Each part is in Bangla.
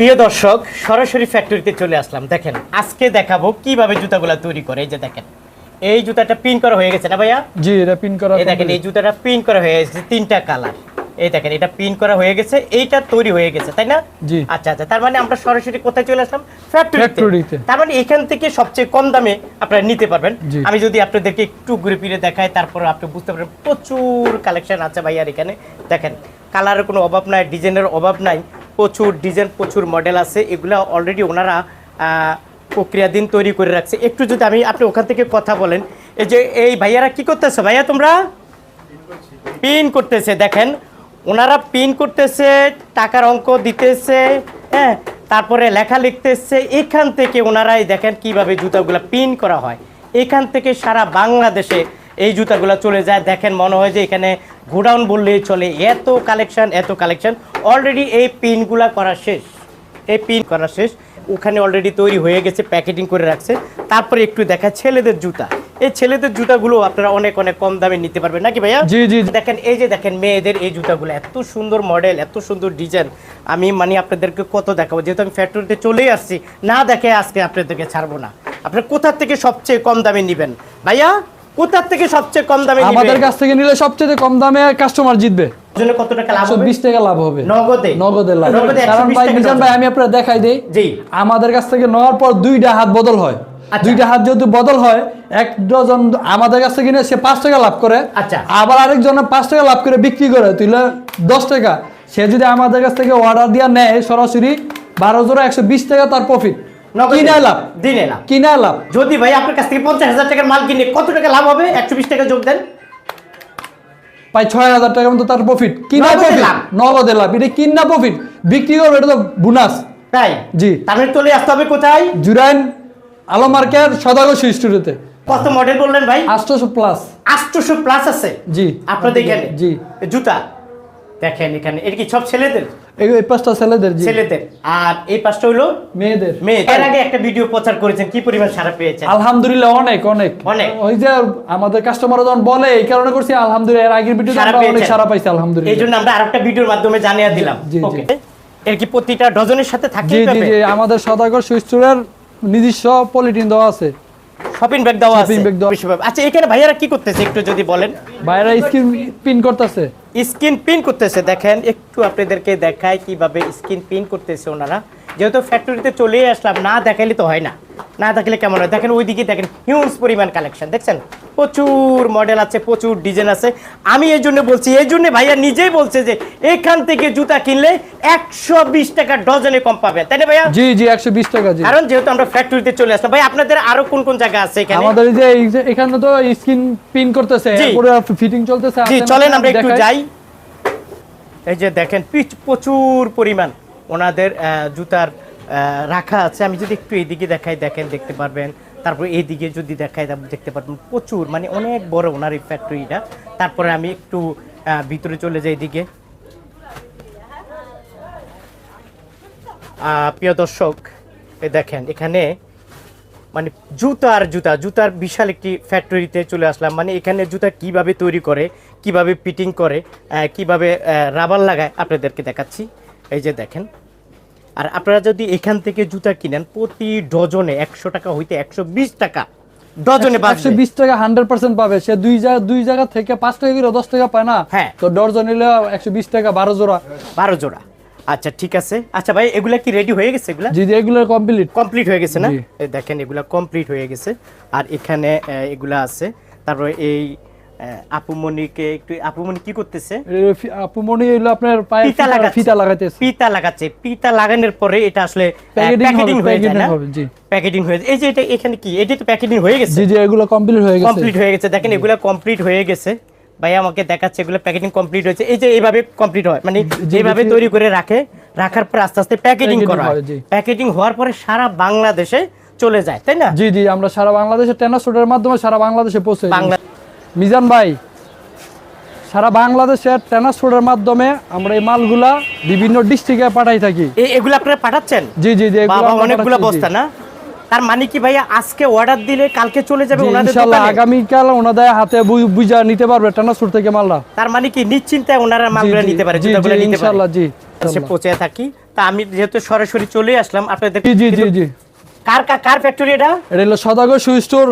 প্রিয় দর্শক সরাসরি ফ্যাক্টরিতে চলে আসলাম। দেখেন আজকে দেখাবো কীভাবে জুতাগুলো তৈরি করে। এই যে দেখেন এই জুতাটা পিন করা হয়ে গেছে না ভাইয়া? জি এটা পিন করা এই দেখেন এই জুতাটা পিন করা হয়ে গেছে তিনটা কালার এই দেখেন এটা পিন করা হয়ে গেছে এইটা তৈরি হয়ে গেছে তাই না? জি। আচ্ছা আচ্ছা তার মানে আমরা সরাসরি কোথায় চলে আসলাম? ফ্যাক্টরিতে। তার মানে এখান থেকে সবচেয়ে কম দামে আপনারা নিতে পারবেন। আমি যদি আপনাদেরকে একটু ঘুরে ফিরে দেখাই তারপর আপনি বুঝতে পারবেন প্রচুর কালেকশন আছে ভাইয়ার এখানে। দেখেন কালারের কোনো অভাব নাই ডিজাইনের অভাব নাই। প্রচুর, ডিজাইন প্রচুর মডেল আছে। এগুলো অলরেডি ওনারা প্রক্রিয়াধীন তৈরি করে রাখছে। একটু যদি আমি, আপনি ওখান থেকে কথা বলেন। এই যে, এই ভাইয়ারা কি করতেছে? ভাইয়া, তোমরা? পিন করতেছে, দেখেন। ওনারা পিন করতেছে, টাকার অঙ্ক দিতেছে হ্যাঁ? তারপরে লেখা লিখতেছে। এখান থেকে ওনারাই দেখেন কীভাবে জুতাগুলো পিন করা হয়। এখান থেকে সারা বাংলাদেশে এই জুতাগুলো চলে যায়। দেখেন মনে হয় যে এখানে গোডাউন বললেই চলে। এত কালেকশন এত কালেকশন। অলরেডি এই পিনগুলা করা শেষ। এই পিন করা শেষ। ওখানে অলরেডি তৈরি হয়ে গেছে প্যাকেটিং করে রাখছে। তারপরে একটু দেখা ছেলেদের জুতা। এই ছেলেদের জুতাগুলো আপনারা অনেক অনেক কম দামে নিতে পারবেন নাকি ভাইয়া? জি জি। দেখেন এই যে দেখেন মেয়েদের এই জুতাগুলো এত সুন্দর মডেল এত সুন্দর ডিজাইন আমি মানে আপনাদেরকে কত দেখাবো? যেহেতু আমি ফ্যাক্টরিতে চলেই আসছি না দেখে আজকে আপনাদেরকে ছাড়বো না। আপনার কোথার থেকে সবচেয়ে কম দামে নেবেন? ভাইয়া? কোথার থেকে সবচেয়ে কম দামে আমাদের কাছ থেকে নিলে সবচেয়ে কম দামে কাস্টমার জিতবে। জন্য কত টাকা লাভ হবে? বিশ টাকা লাভ হবে। নগদে? নগদে লাভ কারণ ভাই মিজান ভাই আমি আপনার দেখাই দিই। জি। আমাদের কাছ থেকে নেওয়ার পর দুইটা হাত বদল হয়। আচ্ছা। দুইটা হাত যেহেতু বদল হয় এক ডজন আমাদের কাছ থেকে নিয়ে সে পাঁচ টাকা লাভ করে। আচ্ছা। আবার আরেকজনে পাঁচ টাকা লাভ করে বিক্রি করে তুইলে দশ টাকা। সে যদি আমাদের কাছ থেকে অর্ডার দিয়ে নেয় সরাসরি বারো জোড়া একশো বিশ টাকা তার প্রফিট নগদে লাভ? দিনে লাভ কিনায় লাভ? যদি ভাই আপনার কাছ থেকে পঞ্চাশ হাজার টাকার মাল কিনে কত টাকা লাভ হবে? একশো বিশ টাকা যোগ দেন। প্রায় ছয় হাজার টাকার মতো তার প্রফিট কিনা প্রফিট নগদে লাভ। এটা কিনা প্রফিট বিক্রি করবে এটা তো বোনাস তাই? জি। তাহলে চলে আসতে হবে কোথায়? জুরাইন আলো মার্কেট সদাগর স্টুডিওতে। কত মডেল বললেন ভাই? আটশোশো প্লাস আটশোশো প্লাস আছে? জি। আপনাদের এখানে? জি। জুতা? দেখেন এখানে। এটা কি সব ছেলেদের? এই এই পাঁচটা ছেলেদের ছেলেদের। আর এই পাঁচটা হলো মেয়েদের। মেয়ে এর আগে একটা ভিডিও প্রচার করেছেন কি পরিমাণ সারা পেয়েছেন? আলহামদুলিল্লাহ অনেক অনেক। অনেক। ওই যে আমাদের কাস্টমার যখন বলে এই কারণে করছি আলহামদুলিল্লাহ এর আগের ভিডিওতে আমরা অনেক সারা পাইছি এই জন্য আমরা আরেকটা ভিডিওর মাধ্যমে জানিয়ে দিলাম। জি, জি। ওকে এর কি প্রতিটা ডজনের সাথে জি জি আমাদের সদাগর সুইস্টোরের নিজস্ব পলিটিন দেওয়া আছে। শপিং ব্যাগ দেওয়া আছে। দেওয়া- আচ্ছা এখানে ভাইয়ারা কি করতেছে একটু যদি বলেন? বাইরে স্ক্রিন পিন করতেছে। স্কিন পিন করতেছে। দেখেন, একটু আপনাদেরকে দেখায় কীভাবে স্কিন পিন করতেছে ওনারা। যেহেতু ফ্যাক্টরিতে চলেই আসলাম, না দেখাইলে তো হয় না। না দেখলে কেমন হয়? দেখেন ওইদিকে দেখেন হিউজ পরিমাণ কালেকশন দেখছেন? প্রচুর মডেল আছে প্রচুর ডিজাইন আছে। আমি এই জন্য বলছি এই জন্য ভাইয়া নিজেই বলছে যে এখান থেকে জুতা কিনলে একশো বিশ টাকা ডজনে কম পাবেন তাই না ভাইয়া? জি জি একশো বিশ টাকা জি। কারণ যেহেতু আমরা ফ্যাক্টরিতে চলে আসলাম ভাই আপনাদের আরও কোন কোন জায়গা আছে এখানে? আমাদের যে এখানে তো স্ক্রিন পিন করতেছে পুরো ফিটিং চলতেছে জি চলেন আমরা একটু যাই। এই যে দেখেন পিচ প্রচুর পরিমাণ ওনাদের আহ, জুতার আহ, রাখা আছে। আমি যদি একটু এইদিকে দেখাই দেখেন দেখতে পারবেন। তারপর এইদিকে যদি তারপর দেখতে পারবেন প্রচুর মানে অনেক বড় ওনার এই ফ্যাক্টরিটা তারপরে আমি একটু ভিতরে চলে যাই এদিকে। প্রিয় দর্শক দেখেন, এখানে মানে জুতা আর জুতা, জুতার বিশাল একটি ফ্যাক্টরিতে চলে আসলাম। মানে এখানে জুতা কীভাবে তৈরি করে, কীভাবে ফিটিং করে কীভাবে রাবার লাগায়, আপনাদেরকে দেখাচ্ছি। এই যে দেখেন আর আপনারা যদি এখান থেকে জুতা কিনেন প্রতি ডজনে একশো টাকা হইতে একশো বিশ টাকা ডজনে একশো বিশ টাকা হান্ড্রেড পার্সেন্ট পাবে। সে দুই জায়গা দুই জায়গা থেকে পাঁচ টাকা করে দশ টাকা পায় না। হ্যাঁ। তো ডর্জন নিলে একশো বিশ টাকা বারো জোড়া। বারো জোড়া। আচ্ছা ঠিক আছে। আচ্ছা ভাই এগুলা কি রেডি হয়ে গেছে এগুলা? জি কমপ্লিট কমপ্লিট হয়ে গেছে না? দেখেন এগুলা কমপ্লিট হয়ে গেছে। আর এখানে এগুলা আছে। তারপরে এই আহ, আপুমণিকে একটু আপুমণি কি করতেছে? আপুমনি হইল আপনার পায়ে ফিতা- লাগাচ্ছে। ফিতা লাগাইতেছে। পিতা লাগাচ্ছে। পিতা লাগানোর পরে এটা আসলে প্যাকেটিং হয়ে যায় না? জি। প্যাকেটিং হয়ে এই যে এটা এখানে কি? এটা তো প্যাকেটিং হয়ে গেছে? জি জি এগুলো কমপ্লিট হয়ে গেছে। কমপ্লিট হয়ে গেছে। দেখেন এগুলো কমপ্লিট হয়ে গেছে। ভাই আমাকে দেখাচ্ছে এগুলো প্যাকেটিং কমপ্লিট হয়েছে। এই যে এইভাবে কমপ্লিট হয়। মানে জি। তৈরি করে রাখে। রাখার পর আস্তে আস্তে প্যাকেটিং করা হয়। প্যাকেটিং হওয়ার পরে সারা বাংলাদেশে চলে যায় তাই না? জি জি আমরা সারা বাংলাদেশে ট্রান্সপোর্টের মাধ্যমে সারা বাংলাদেশে পৌঁছে। বাংলা মিজান ভাই সারা বাংলাদেশের ট্রান্সপোর্টের মাধ্যমে আমরা এই মালগুলা বিভিন্ন ডিস্ট্রিক্টে পাঠাই থাকি। এগুলো আপনারা পাঠাচ্ছেন? জি জি জি অনেকগুলো বস্তা না? তার মানে কি ভাইয়া আজকে অর্ডার দিলে কালকে চলে যাবে ওনাদের ইনশাল্লাহ দোকানে? আগামীকাল ওনাদের হাতে বুঝা নিতে পারবে ট্রান্সপোর্ট থেকে মালটা। তার মানে কি নিশ্চিন্তায় ওনারা মালগুলো নিতে পারে জুতাগুলো নিতে পারে? ইনশাল্লাহ, জি, সে পৌঁছে থাকি। তা আমি যেহেতু সরাসরি চলে আসলাম আপনাদের জি জি জি জি। কার কার কার ফ্যাক্টরি এটা? এটা হলো সদাগর শু স্টোর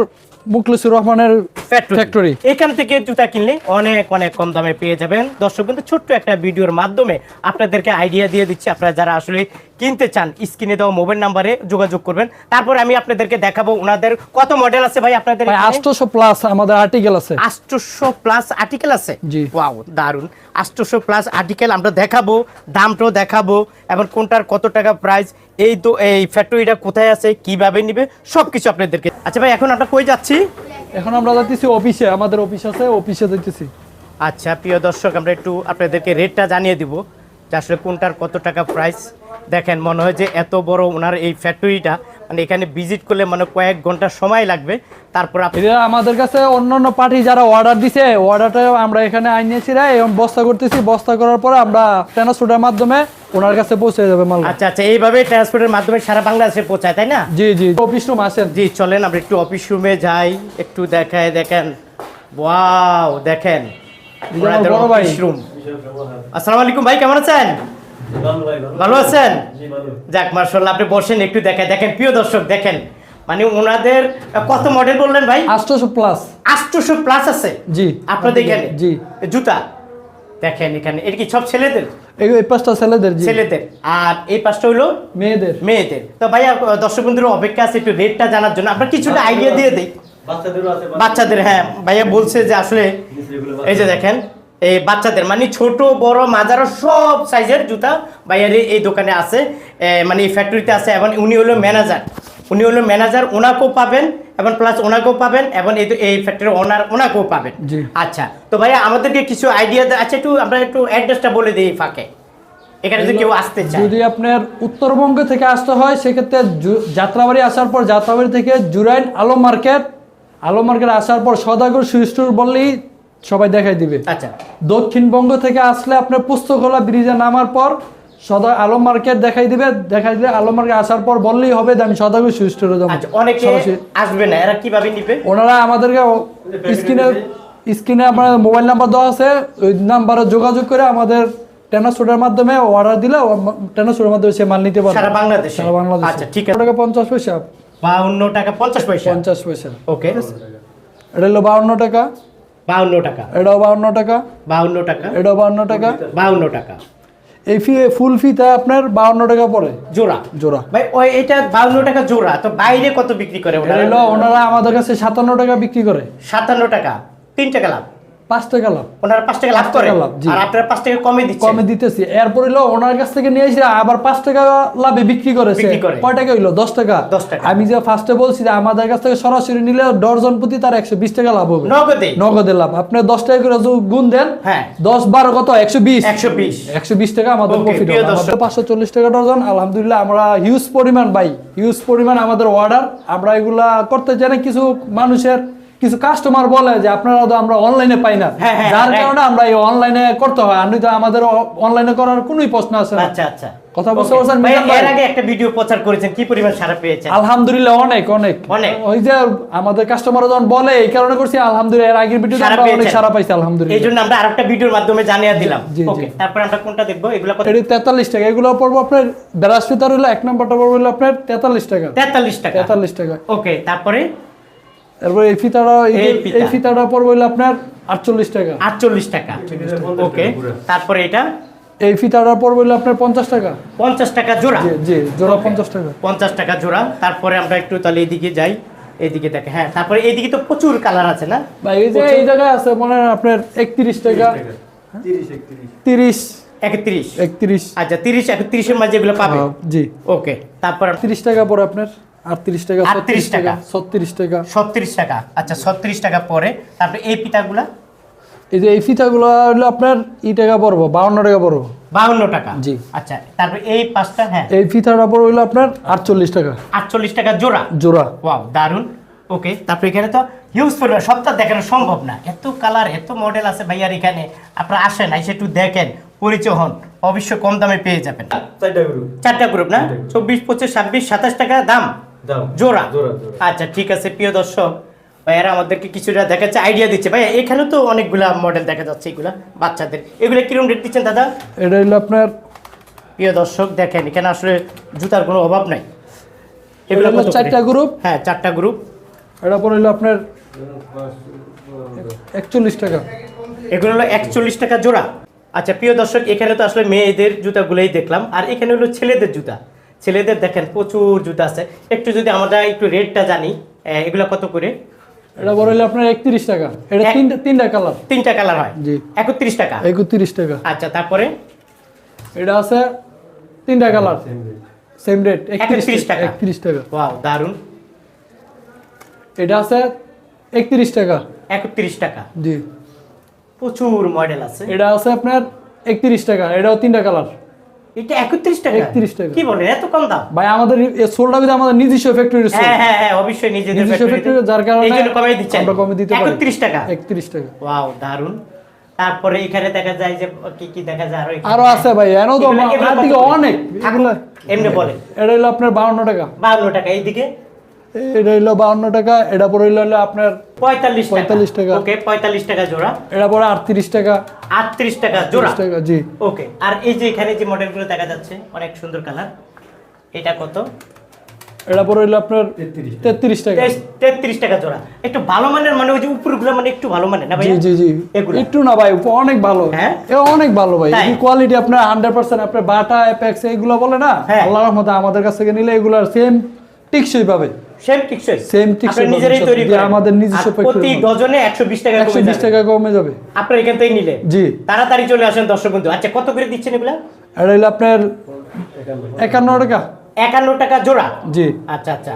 মুখলিসুর রহমানের ফ্যাক্টরি এখান থেকে জুতা কিনলে অনেক অনেক কম দামে পেয়ে যাবেন। দর্শক কিন্তু ছোট্ট একটা ভিডিওর মাধ্যমে আপনাদেরকে আইডিয়া দিয়ে দিচ্ছি। আপনারা যারা আসলে কিনতে চান স্ক্রিনে দেওয়া মোবাইল নাম্বারে যোগাযোগ করবেন। তারপর আমি আপনাদেরকে দেখাবো ওনাদের কত মডেল আছে ভাই আপনাদের ভাই এখানে? আটশোশো প্লাস আমাদের আর্টিকেল আছে। আটশোশো প্লাস আর্টিকেল আছে? জি। ওয়াও দারুণ আটশোশো প্লাস আর্টিকেল আমরা দেখাবো দামটাও দেখাবো এবং কোনটার কত টাকা প্রাইস এই তো এই ফ্যাক্টরিটা কোথায় আছে কীভাবে নিবে সব কিছু আপনাদেরকে। আচ্ছা ভাই এখন আমরা কই যাচ্ছি? এখন আমরা যাচ্ছি অফিসে আমাদের অফিস আছে অফিসে যাইতেছি। আচ্ছা প্রিয় দর্শক আমরা একটু আপনাদেরকে রেটটা জানিয়ে দিব যে আসলে কোনটার কত টাকা প্রাইস দেখেন মনে হয় যে এত বড় ওনার এই ফ্যাক্টরিটা মানে এখানে ভিজিট করলে মানে কয়েক ঘণ্টা সময় লাগবে। তারপর এটা আমাদের কাছে অন্য অন্য পার্টি যারা অর্ডার দিছে অর্ডারটা আমরা এখানে আনিয়েছি রা এবং বস্তা করতেছি। বস্তা করার পরে আমরা ট্রান্সপোর্টের মাধ্যমে ওনার কাছে পৌঁছে যাবে মাল। আচ্ছা আচ্ছা এইভাবে ট্রান্সপোর্টের মাধ্যমে সারা বাংলাদেশে পৌঁছায় তাই না? জি জি অফিস রুম আসেন। জি চলেন আমরা একটু অফিস রুমে যাই একটু দেখায় দেখেন। ওয়াও দেখেন। অফিস রুম আসসালামু আলাইকুম ভাই কেমন আছেন? ভালো আছেন? যাক মার্শাল্লাহ আপনি বসেন একটু দেখায়। দেখেন প্রিয় দর্শক দেখেন মানে ওনাদের কত মডেল বললেন ভাই? আটশোশো প্লাস আটশোশো প্লাস আছে? জি। আপনাদের এখানে? জি। জুতা। দেখেন এখানে এটা কি সব ছেলেদের? এই পাঁচটা ছেলেদের ছেলেদের। আর এই পাঁচটা হলো মেয়েদের। মেয়েদের। তো ভাইয়া দর্শক বন্ধুরা অপেক্ষা আছে একটু রেটটা জানার জন্য। কিছুটা আইডিয়া দিয়ে দিই। বাচ্চাদের হ্যাঁ। ভাইয়া বলছে যে আসলে এই যে দেখেন এই বাচ্চাদের মানে ছোট বড় মাজারো সব সাইজের জুতা ভাইয়ার এই- এই দোকানে আছে। মানে এই ফ্যাক্টরিতে আছে। এবং উনি হলো ম্যানেজার উনি হলো ম্যানেজার ওনাকেও পাবেন এবং প্লাস ওনাকেও পাবেন এবং এই এই ফ্যাক্টরির ওনার ওনাকেও পাবেন। আচ্ছা তো ভাইয়া আমাদেরকে কিছু আইডিয়া আছে একটু আমরা একটু অ্যাড্রেসটা বলে দিই ফাঁকে। এখানে যদি কেউ আসতে চায়। যদি আপনার উত্তরবঙ্গ থেকে আসতে হয় সেক্ষেত্রে যাত্রাবাড়ি আসার পর যাত্রাবাড়ি থেকে জুরাইন আলো মার্কেট আলো মার্কেট আসার পর সদাগর সুইস্টোর বললেই সবাই দেখাই দিবে। আচ্ছা। দক্ষিণবঙ্গ থেকে আসলে আপনার পুস্তকলা ব্রিজে নামার পর সদা আলো মার্কেট দেখাই দিবে দেখাই দিলে আলো মার্কেট আসার পর বললেই হবে যে আমি সদাগর সুইস্টোরে যাব। আচ্ছা অনেকে আসবে না এরা কীভাবে নিবে? ওনারা আমাদেরকে স্ক্রিনে স্ক্রিনে আপনার মোবাইল নাম্বার দেওয়া আছে ওই নাম্বারে যোগাযোগ করে আমাদের ট্রান্সপোর্টের মাধ্যমে অর্ডার দিলে ট্রান্সপোর্টের মাধ্যমে সে মাল নিতে পারবে। সারা বাংলাদেশে? সারা বাংলাদেশে। আচ্ছা ঠিক আছে। টাকা? পঞ্চাশ পয়সা? বাউন্ন টাকা পঞ্চাশ পয়সা? পঞ্চাশ পয়সা। ওকে। এটা হলো বাউন্ন টাকা। বাউন্ন টাকা। এটাও বাউন্ন টাকা। বাউন্ন টাকা। এটাও বাউন্ন টাকা। বাউন্ন টাকা। এই ফি ফুল ফিটা আপনার বাউন্ন টাকা পড়ে। জোড়া। জোড়া। ভাই ওই এটা বাউন্ন টাকা জোড়া তো বাইরে কত বিক্রি করে ওনারা আমাদের কাছে সাতান্ন টাকা বিক্রি করে। সাতান্ন টাকা তিন টাকা লাভ। পাঁচ টাকা লাভ। ওনারা পাঁচ টাকা লাভ করে? টাকা লাভ, জি। আর আপনারা পাঁচ টাকা কমে দিচ্ছেন? কমে দিতেছি। এরপর হইল ওনার কাছ থেকে নিয়ে এসে আবার পাঁচ টাকা লাভে বিক্রি করেছে। কয় টাকা হইল? দশ টাকা। 10 টাকা। আমি যে ফার্স্টে বলছি যে আমাদের কাছ থেকে সরাসরি নিলে ডর্জন প্রতি তার একশো বিশ টাকা লাভ হবে। নগদে? নগদে লাভ। আপনি দশ টাকা করে গুণ দেন হ্যাঁ। দশ বারো কত? একশো বিশ। একশো বিশ। একশো বিশ টাকা আমাদের প্রফিট পাঁচশো চল্লিশ টাকা আলহামদুলিল্লাহ আমরা হিউজ পরিমাণ হিউজ পরিমাণ আমাদের অর্ডার আমরা এগুলা করতে জানি কিছু মানুষের কিছু কাস্টমার বলে যে আপনারা তো আমরা অনলাইনে পাই না। হ্যাঁ, হ্যাঁ, যার কারণে আমরা এই অনলাইনে করতে হয়। আমি তো আমাদের অনলাইনে করার কোনোই প্রশ্ন আছে না। আচ্ছা আচ্ছা। কথা বুঝতে পারছেন ভাই, মিজান ভাই? এর আগে একটা ভিডিও প্রচার করেছেন কি পরিমাণ সারা পেয়েছেন? আলহামদুলিল্লাহ অনেক অনেক। অনেক। ওই যে আমাদের কাস্টমার যখন বলে এই কারণে করছি আলহামদুলিল্লাহ এর আগের ভিডিওতে সারা আমরা অনেক পেয়েছেন। সারা পাইছি আলহামদুলিল্লাহ। আমরা আরেকটা ভিডিওর মাধ্যমে জানিয়ে দিলাম। জি, জি। ওকে তারপর আমরা কোনটা দেখব? এগুলো কত? এটি তেতাল্লিশ টাকা। এগুলো পড়ব আপনার বেরাসপিতার এক নম্বরটা পড়ব হইল আপনার তেতাল্লিশ টাকা। তেতাল্লিশ টাকা। তেতাল্লিশ টাকা। ওকে তারপরে? এরপর এই ফিতাটা এই- এই ফিতা। এই ফিতাটা পড়বে হইল আপনার আটচল্লিশ টাকা। আটচল্লিশ টাকা। ওকে তারপরে এটা? এই ফিতাটা পড়বে হইল আপনার পঞ্চাশ টাকা। পঞ্চাশ টাকা জোড়া? জি জি জোড়া পঞ্চাশ টাকা। পঞ্চাশ টাকা জোড়া। তারপরে আমরা একটু তাহলে এদিকে যাই। এইদিকে দেখে হ্যাঁ তারপরে এইদিকে তো প্রচুর কালার আছে না? ভাই এই যে এই জায়গায় আছে মনে হয় আপনার একত্রিশ টাকা। তিরিশ একত্রিশ। একত্রিশ। আচ্ছা তিরিশ একত্রিশের মাঝে এগুলো পাবে। হ্যাঁ, জি। ওকে তারপর তিরিশ টাকা পরে আপনার। আটত্রিশ টাকা 38 টাকা টাকা। ছত্রিশ টাকা। ছত্রিশ টাকা। আচ্ছা ছত্রিশ টাকা পরে। তারপরে এই পিঠাগুলা? এই যে এই ফিতাগুলো হলো আপনার ই টাকা পড়ব বাউন্ন টাকা পড়ব। বাউন্ন টাকা? জি। আচ্ছা তারপরে এই পাঁচটা হ্যাঁ। এই ফিতাটা পড়বে হইল আপনার আটচল্লিশ টাকা। আটচল্লিশ টাকা জোড়া? জোড়া। ওয়াও দারুণ ওকে তারপরে এখানে তো হিউজ পরিমাণ সবটা দেখানো সম্ভব না। এত কালার এত মডেল আছে ভাইয়ার এখানে। আপনারা আসেন এসে একটু দেখেন পরিচয় হন। অবশ্য কম দামে পেয়ে যাবেন। চারটা গ্রুপ না? চব্বিশ পঁচিশ ছাব্বিশ সাতাশ টাকা দাম। জোড়া? আচ্ছা ঠিক আছে প্রিয় দর্শক ভাইয়ারা আমাদেরকে কিছুটা দেখাচ্ছে আইডিয়া দিচ্ছে। ভাইয়া এখানে তো অনেকগুলা মডেল দেখা যাচ্ছে এগুলা বাচ্চাদের। এগুলো কীরকম রেট দিচ্ছেন দাদা? এটা হইল আপনার প্রিয় দর্শক দেখেন এখানে আসলে জুতার কোনো অভাব নাই। এগুলো চারটা গ্রুপ হ্যাঁ চারটা গ্রুপ এটা পরে হলো আপনার একচল্লিশ টাকা। এগুলো হলো একচল্লিশ টাকা জোড়া। আচ্ছা প্রিয় দর্শক এখানে তো আসলে মেয়েদের জুতাগুলোই দেখলাম আর এখানে হলো ছেলেদের জুতা। ছেলেদের দেখেন প্রচুর জুতা আছে। একটু যদি আমরা একটু রেটটা জানি এগুলো কত করে? এটা হলো আপনার একত্রিশ টাকা। এটা এক- তিনটা তিনটা কালার। তিনটা কালার হয়? জি। টাকা? একত্রিশ টাকা। আচ্ছা তারপরে? এটা আছে তিনটা কালার। সেম রেট 31 টাকা। টাকা। একত্রিশ টাকা। ওয়াও দারুণ এটা আছে একত্রিশ টাকা। একত্রিশ টাকা। জি। প্রচুর মডেল আছে। এটা আছে আপনার একত্রিশ টাকা। এটাও তিনটা কালার। এটা একত্রিশ টাকা। 31 টাকা। কি বলেন এত কম দাম? ভাই আমাদের সোলটা কিন্তু আমাদের নিজস্ব ফ্যাক্টরি হ্যাঁ হ্যাঁ হ্যাঁ অবশ্যই নিজেদের ফ্যাক্টরি যার কারণে এই জন্য দিচ্ছেন। আমরা কমে দিতে পারি। 31 টাকা। টাকা। ওয়াও দারুণ তারপরে এখানে দেখা যায় যে কি কি দেখা যায়? আরও আরও আছে ভাই এনো তো? অনেক। এমনি বলে এটা হলো আপনার বাউন্ন টাকা। বাহান্ন টাকা এইদিকে? এটা বাউন্ন টাকা এটা পরে আপনার পঁয়তাল্লিশ 45 টাকা। ওকে পঁয়তাল্লিশ টাকা জোড়া। এটা পরে আটত্রিশ টাকা। আটত্রিশ টাকা জোড়া? টাকা জি। ওকে আর এই যে এখানে যে মডেলগুলো দেখা যাচ্ছে অনেক সুন্দর কালার এটা কত? এটা পরে হলো আপনার তেত্রিশ টাকা। তেত্রিশ টাকা। জোড়া। একটু ভালো মানের মানে ওই যে উপরগুলো মানে একটু ভালো না ভাই জি জি একটু না ভাই অনেক ভালো। হ্যাঁ? অনেক ভালো ভাই? কোয়ালিটি আপনার হান্ড্রেড পার্সেন্ট আপনার বাটা অ্যাপেক্স এগুলো বলে না? হ্যাঁ। রহমতে আমাদের কাছ থেকে নিলে এগুলো সেম টিকসই পাবে। সেম টিকসই। Same টিকসই নিজেরাই তৈরি আমাদের নিজস্ব প্রতি ডজনে একশো বিশ টাকা কমে যাবে। টাকা কমে যাবে। আপনার এখান নিলে জি। তাড়াতাড়ি চলে আসেন দর্শক বন্ধু। আচ্ছা কত করে দিচ্ছেন এগুলা? এটা হলো আপনার একান্ন টাকা। একান্ন টাকা জোড়া? জি। আচ্ছা আচ্ছা।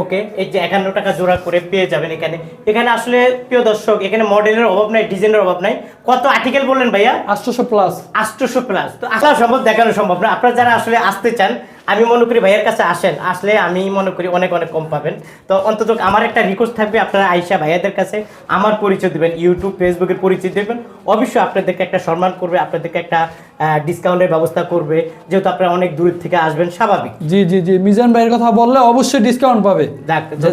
ওকে এই যে একান্ন টাকা জোড়া করে পেয়ে যাবেন এখানে। এখানে আসলে প্রিয় দর্শক এখানে মডেলের অভাব নাই ডিজাইনের অভাব নাই। কত আর্টিকেল বললেন ভাইয়া? আটশোশো প্লাস আটশোশো প্লাস তো আসা সম্ভব দেখানো সম্ভব না। আপনারা যারা আসলে আসতে চান আমি মনে করি ভাইয়ের কাছে আসেন। আসলে আমি মনে করি অনেক অনেক কম পাবেন। তো অন্তত আমার একটা রিকোয়েস্ট থাকবে আপনারা আইসা ভাইয়াদের কাছে আমার পরিচয় দেবেন ইউটিউব ফেসবুকের পরিচয় দেবেন। অবশ্যই আপনাদেরকে একটা সম্মান করবে আপনাদেরকে একটা ডিসকাউন্টের ব্যবস্থা করবে। যেহেতু আপনারা অনেক দূর থেকে আসবেন স্বাভাবিক। জি জি জি। মিজান ভাইয়ের কথা বললে অবশ্যই ডিসকাউন্ট পাবে।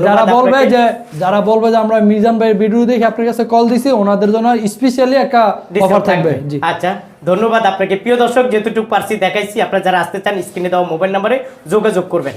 যারা বলবে যে যারা বলবে যে আমরা মিজান ভাইয়ের ভিডিও দেখে আপনার কাছে কল দিছি ওনাদের জন্য স্পেশালি একটা অফার থাকবে। আচ্ছা ধন্যবাদ আপনাকে। প্রিয় দর্শক যেহেতু পার্সি দেখাইছি আপনারা যারা আসতে চান স্ক্রিনে দেওয়া মোবাইল নাম্বারে যোগাযোগ করবেন।